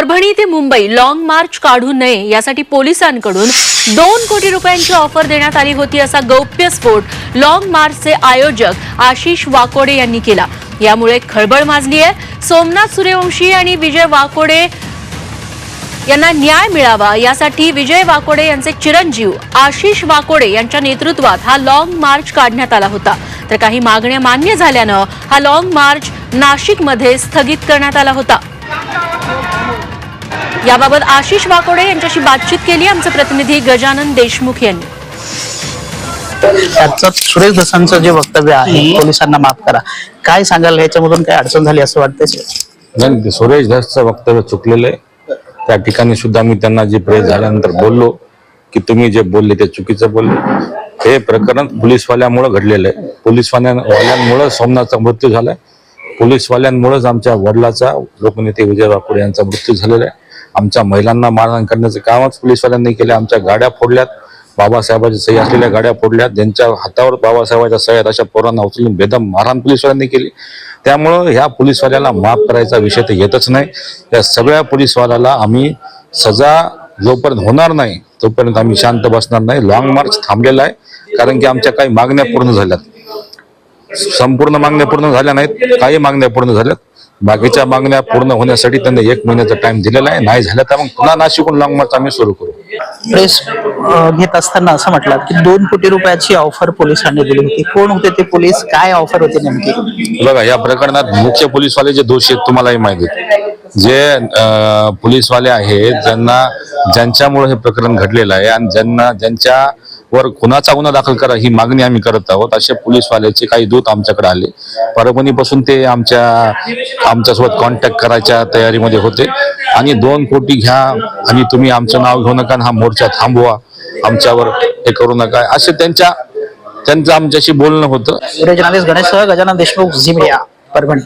परभणी ते Mumbai long march काढू नये यासाठी पोलिसांकडून दोन कोटी रुपयांची ऑफर देण्यात आली होती असा गौप्यस्फोट लॉंग मार्चचे आयोजक आशिष वाकोडे यांनी केला. यामुळे खळबळ माजली आहे. सोमनाथ सूर्यवंशी आणि विजय वाकोडे यांना न्याय मिळावा यासाठी विजय वाकोडे यांचे चिरंजीव आशिष वाकोडे यांच्या नेतृत्वात हा लॉंग मार्च काढण्यात आला होता. तर काही मागण्या मान्य झाल्यानं हा लॉंग मार्च नाशिकमध्ये स्थगित करण्यात आला होता. याबाबत आशिष वाकोडे यांच्याशी बातचीत केली. आमचे प्रतिनिधी गजानन देशमुख यांनी. त्याचं सुरेश दसांचं जे वक्तव्य आहे पोलिसांना माफ करा. काय सांगाल? ह्याच्यामधून काय अडचण झाली असं वाटतंय? नाही सुरेश धसचं वक्तव्य चुकलेलं आहे. त्या ठिकाणी सुद्धा मी त्यांना जे प्रेस झाल्यानंतर बोललो की तुम्ही जे बोलले ते चुकीचं बोलले. हे प्रकरण पोलीसवाल्यामुळे घडलेलं आहे. पोलीसवाल्या वाल्यांमुळे सोमनाथचा मृत्यू झालाय. पोलीसवाल्यांमुळेच आमच्या वडिलाचा लोकनेते विजय वाकुडे यांचा मृत्यू झालेला आहे. आमच्या महिलांना मारहाण करण्याचं कामच पोलीसवाल्यांनी केलं. आमच्या गाड्या फोडल्यात. बाबासाहेबांची सही असलेल्या गाड्या फोडल्यात. ज्यांच्या हातावर बाबासाहेबांच्या सह्यात अशा पोरांना उचलून बेदम मारहाण पोलीसवाल्यांनी केली. त्यामुळं ह्या पोलीसवाल्याला माफ करायचा विषय तर येतच नाही. या सगळ्या पोलीसवाल्याला आम्ही सजा जोपर्यंत होणार नाही तोपर्यंत आम्ही शांत बसणार नाही. लॉंग मार्च थांबलेला आहे कारण की आमच्या काही मागण्या पूर्ण झाल्यात. संपूर्ण मागण्या पूर्ण झाल्या नाहीत काही मागण्या पूर्ण झाल्यात. बाकीच्या मागण्या पूर्ण होण्यासाठी त्यांनी एक महिन्याचा टाइम दिलेला आहे. नाही झालं तर मग पुन्हा नाशिकून लॉंग मार्च आम्ही सुरू करू. प्रेस घेत असताना असं म्हटलं की दोन कोटी रुपयाची ऑफर पोलिसांनी दिली होती. कोण होते ते पोलीस? काय ऑफर होती नेमकी? बघा या प्रकरणात मुख्य पोलीसवाले जे दोषी आहेत तुम्हालाही माहिती जे पोलीसवाले आहेत ज्यांना ज्यांच्यामुळे हे प्रकरण घडलेलं आहे आणि ज्यांना वर खुनाचा गुन्हा दाखल करा ही मागणी आम्ही करत आहोत. असे पोलीसवाल्याचे काही दूत आमच्याकडे आले. परभणीपासून ते आमच्या आमच्यासोबत कॉन्टॅक्ट करायच्या तयारीमध्ये होते. आणि दोन कोटी घ्या आणि तुम्ही आमचं नाव घेऊ नका हा मोर्चा थांबवा. आमच्यावर हे करू नका. असे त्यांच्या त्यांचं आमच्याशी बोलणं होतं. गणेश गजानन देशमुख झी परभणी.